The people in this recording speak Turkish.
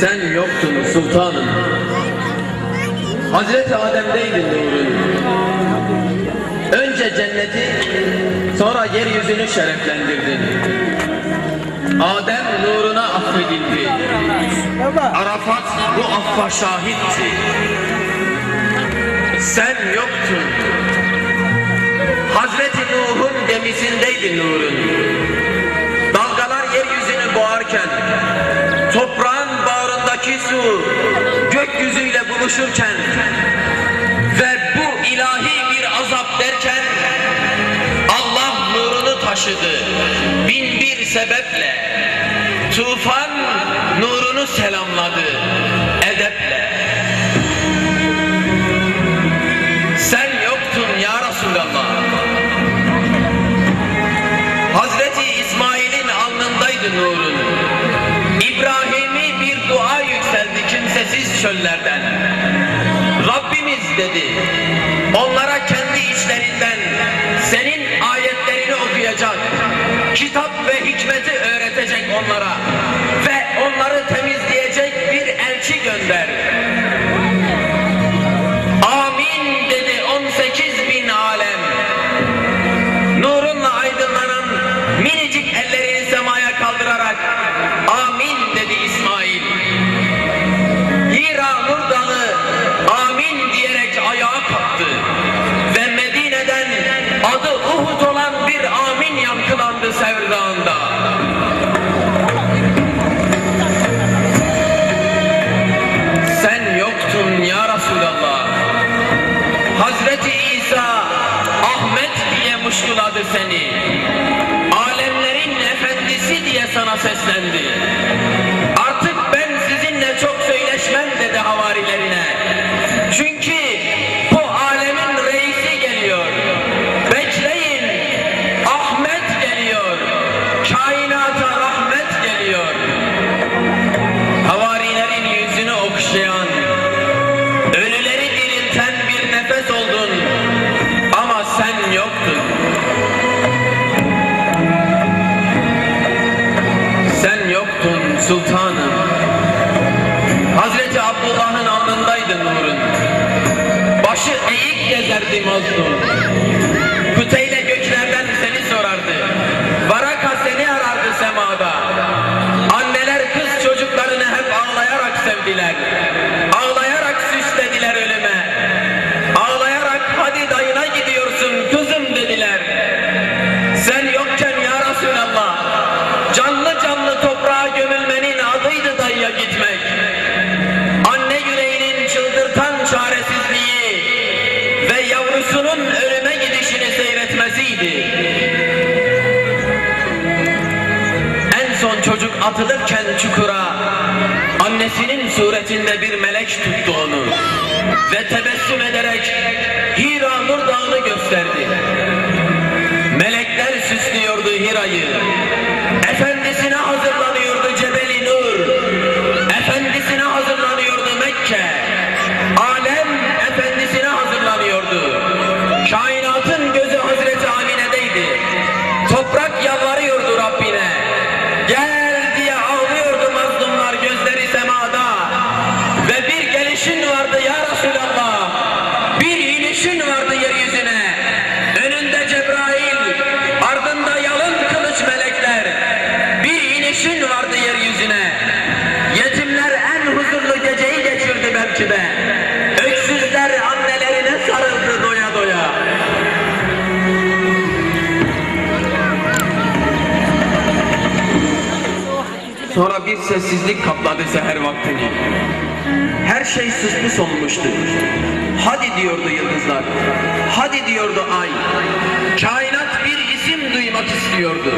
Sen yoktun sultanım. Hazreti Adem'deydin nurun. Önce cenneti, sonra yeryüzünü şereflendirdin. Adem nuruna affedildi. Arafat bu affa şahitti. Sen yoktun. Hazreti Nuh'un gemisindeydin nurun. Bağrındaki su gökyüzüyle buluşurken ve bu ilahi bir azap derken Allah nurunu taşıdı bin bir sebeple. Tufan nurunu selamladı edeple. Sen yoktun ya Resulallah. Çöllerden. Rabbimiz dedi, onlara kendi içlerinden senin ayetlerini okuyacak, kitap ve hikmeti öğretecek onlara muştuladı seni. Alemlerin efendisi diye sana seslendi. Artık ben sizinle çok söyleşmem dedi havarilerine. Çünkü sultanım. Hazreti Abdullah'ın alnındaydı nurun. Başı eğik gezerdi mazlum. Küteyle göklerden seni sorardı. Varaka seni arardı semada. Anneler kız çocuklarını hep ağlayarak sevdiler. Ağlayarak süslediler ölüme. Ağlayarak hadi dayına gidiyorsun kızım dediler. Çocuk atılırken çukura annesinin suretinde bir melek tuttu onu ve tebessüm ederek Hira Nur Dağı'nı gösterdi. Bir sessizlik kapladı seher vaktini. Her şey susmuş olmuştu. Hadi diyordu yıldızlar. Hadi diyordu ay. Kainat bir isim duymak istiyordu.